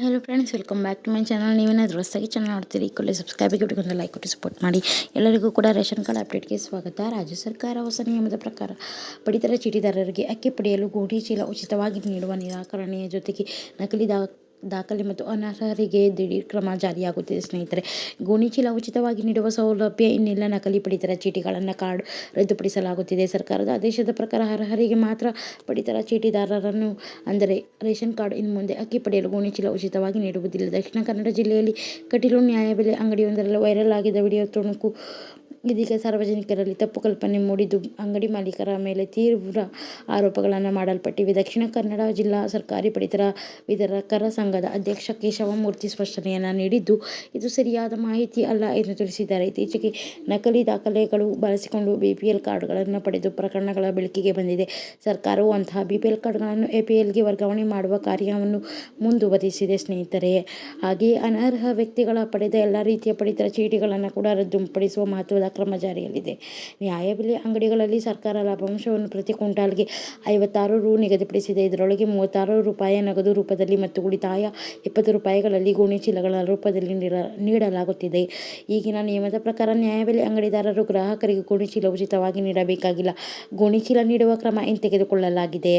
Hello friends welcome back to my channel ನೀವೇನಾದರೂ ಹೊಸದಾಗಿ channel ನೋಡ್ತೀರಿ ಕೂಡಲೇ ಸಬ್ಸ್ಕ್ರೈಬ್ ಒಂದು ಲೈಕ್ ಕೊಟ್ಟು ಸಪೋರ್ಟ್ ಮಾಡಿ. ಎಲ್ಲರಿಗೂ ಕೂಡ ರೇಷನ್ ಕಾರ್ಡ್ ಅಪ್ಡೇಟ್ಗೆ ಸ್ವಾಗತ. ರಾಜ್ಯ ಸರ್ಕಾರ ಹೊಸ ನಿಯಮದ ಪ್ರಕಾರ ಪಡಿತರ ಚೀಟಿದಾರರಿಗೆ ಅಕ್ಕಿ ಪಡೆಯಲು ಗೋಧಿ ಚೀಲ ಉಚಿತವಾಗಿ ನೀಡುವ ನಿರಾಕರಣೆಯ ಜೊತೆಗೆ ನಕಲಿ ದಾ ದಾಖಲೆ ಮತ್ತು ಅನರ್ಹರಿಗೆ ದಿಢೀರ್ ಕ್ರಮ ಜಾರಿಯಾಗುತ್ತಿದೆ. ಸ್ನೇಹಿತರೆ ಗೋಣಿಚೀಲ ಉಚಿತವಾಗಿ ನೀಡುವ ಸೌಲಭ್ಯ ಇನ್ನೆಲ್ಲ. ನಕಲಿ ಪಡಿತರ ಚೀಟಿಗಳನ್ನು ಕಾರ್ಡ್ ರದ್ದುಪಡಿಸಲಾಗುತ್ತಿದೆ. ಸರ್ಕಾರದ ಆದೇಶದ ಪ್ರಕಾರ ಅರ್ಹರಿಗೆ ಮಾತ್ರ ಪಡಿತರ ಚೀಟಿದಾರರನ್ನು, ಅಂದರೆ ರೇಷನ್ ಕಾರ್ಡ್ ಇನ್ನು ಮುಂದೆ ಅಕ್ಕಿ ಪಡೆಯಲು ಗೋಣಿಚೀಲ ಉಚಿತವಾಗಿ ನೀಡುವುದಿಲ್ಲ. ದಕ್ಷಿಣ ಕನ್ನಡ ಜಿಲ್ಲೆಯಲ್ಲಿ ಕಟೀಲು ನ್ಯಾಯಬೆಲೆ ಅಂಗಡಿಯೊಂದರಲ್ಲಿ ವೈರಲ್ ಆಗಿದ್ದ ವಿಡಿಯೋ ತುಣುಕು ಇದೀಗ ಸಾರ್ವಜನಿಕರಲ್ಲಿ ತಪ್ಪು ಕಲ್ಪನೆ ಮೂಡಿದ್ದು ಅಂಗಡಿ ಮಾಲೀಕರ ಮೇಲೆ ತೀವ್ರ ಆರೋಪಗಳನ್ನು ಮಾಡಲ್ಪಟ್ಟಿವೆ. ದಕ್ಷಿಣ ಕನ್ನಡ ಜಿಲ್ಲಾ ಸರ್ಕಾರಿ ಪಡಿತರ ವಿತರಕರ ಸಂಘದ ಅಧ್ಯಕ್ಷ ಕೇಶವಮೂರ್ತಿ ಸ್ಪಷ್ಟನೆಯನ್ನು ನೀಡಿದ್ದು, ಇದು ಸರಿಯಾದ ಮಾಹಿತಿ ಅಲ್ಲ ಎಂದು ತಿಳಿಸಿದ್ದಾರೆ. ಇತ್ತೀಚೆಗೆ ನಕಲಿ ದಾಖಲೆಗಳು ಬಳಸಿಕೊಂಡು ಬಿಪಿಎಲ್ ಕಾರ್ಡ್ಗಳನ್ನು ಪಡೆದು ಪ್ರಕರಣಗಳ ಬೆಳಕಿಗೆ ಬಂದಿದೆ. ಸರ್ಕಾರವು ಅಂತಹ ಬಿಪಿಎಲ್ ಕಾರ್ಡ್ಗಳನ್ನು ಎಪಿಎಲ್ಗೆ ವರ್ಗಾವಣೆ ಮಾಡುವ ಕಾರ್ಯವನ್ನು ಮುಂದುವರಿಸಿದೆ ಸ್ನೇಹಿತರೆ. ಹಾಗೆಯೇ ಅನರ್ಹ ವ್ಯಕ್ತಿಗಳ ಪಡೆದ ಎಲ್ಲ ರೀತಿಯ ಪಡಿತರ ಚೀಟಿಗಳನ್ನು ಕೂಡ ರದ್ದುಪಡಿಸುವ ಮಹತ್ವದ ಕ್ರಮ ಜಾರಿಯಲ್ಲಿದೆ ನ್ಯಾಯಬೆಲೆ ಅಂಗಡಿಗಳಲ್ಲಿ ಸರ್ಕಾರ ಲಾಭಾಂಶವನ್ನು ಪ್ರತಿ ಕ್ವಿಂಟಾಲ್ಗೆ ಐವತ್ತಾರು ರು ನಿಗದಿಪಡಿಸಿದೆ. ಇದರೊಳಗೆ ಮೂವತ್ತಾರು ರೂಪಾಯಿ ನಗದು ರೂಪದಲ್ಲಿ ಮತ್ತು ಉಳಿತಾಯ ಇಪ್ಪತ್ತು ರೂಪಾಯಿಗಳಲ್ಲಿ ಗೋಣಿ ಚೀಲಗಳ ರೂಪದಲ್ಲಿ ನೀಡಲಾಗುತ್ತಿದೆ. ಈಗಿನ ನಿಯಮದ ಪ್ರಕಾರ ನ್ಯಾಯಬೆಲೆ ಅಂಗಡಿದಾರರು ಗ್ರಾಹಕರಿಗೆ ಗೋಣಿ ಚೀಲ ಉಚಿತವಾಗಿ ನೀಡಬೇಕಾಗಿಲ್ಲ. ಗೋಣಿ ಚೀಲ ನೀಡುವ ಕ್ರಮ ಹಿಂತೆಗೆದುಕೊಳ್ಳಲಾಗಿದೆ.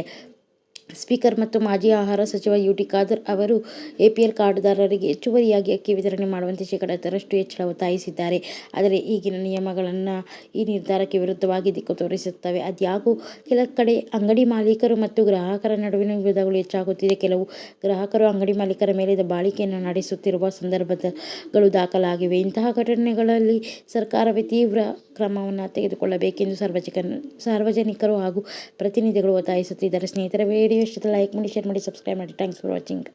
ಸ್ಪೀಕರ್ ಮತ್ತು ಮಾಜಿ ಆಹಾರ ಸಚಿವ ಯುಟಿ ಖಾದರ್ ಅವರು ಎಪಿಎಲ್ ಕಾರ್ಡ್ದಾರರಿಗೆ ಹೆಚ್ಚುವರಿಯಾಗಿ ಅಕ್ಕಿ ವಿತರಣೆ ಮಾಡುವಂತೆ ಶೇಕಡ ಹತ್ತರಷ್ಟು ಹೆಚ್ಚಳ ಒತ್ತಾಯಿಸಿದ್ದಾರೆ. ಆದರೆ ಈಗಿನ ನಿಯಮಗಳನ್ನು ಈ ನಿರ್ಧಾರಕ್ಕೆ ವಿರುದ್ಧವಾಗಿ ದಿಕ್ಕು ತೋರಿಸುತ್ತವೆ. ಆದಾಗ್ಯೂ ಕೆಲ ಕಡೆ ಅಂಗಡಿ ಮಾಲೀಕರು ಮತ್ತು ಗ್ರಾಹಕರ ನಡುವಿನ ವಿವಾದಗಳು ಹೆಚ್ಚಾಗುತ್ತಿದೆ. ಕೆಲವು ಗ್ರಾಹಕರು ಅಂಗಡಿ ಮಾಲೀಕರ ಮೇಲೆ ದಬ್ಬಾಳಿಕೆಯನ್ನು ನಡೆಸುತ್ತಿರುವ ಸಂದರ್ಭಗಳು ದಾಖಲಾಗಿವೆ. ಇಂತಹ ಘಟನೆಗಳಲ್ಲಿ ಸರ್ಕಾರವೇ ತೀವ್ರ ಕ್ರಮವನ್ನು ತೆಗೆದುಕೊಳ್ಳಬೇಕೆಂದು ಸಾರ್ವಜನಿಕರು ಹಾಗೂ ಪ್ರತಿನಿಧಿಗಳು ಒತ್ತಾಯಿಸುತ್ತಿದ್ದಾರೆ. ಸ್ನೇಹಿತರ ಸ್ನೇಹಿತರೆ ವಿಡಿಯೋ ಇಷ್ಟವಾದಲ್ಲಿ ಲೈಕ್ ಮಾಡಿ, ಶೇರ್ ಮಾಡಿ, ಸಬ್ಸ್ಕ್ರೈಬ್ ಮಾಡಿ. Thanks for watching.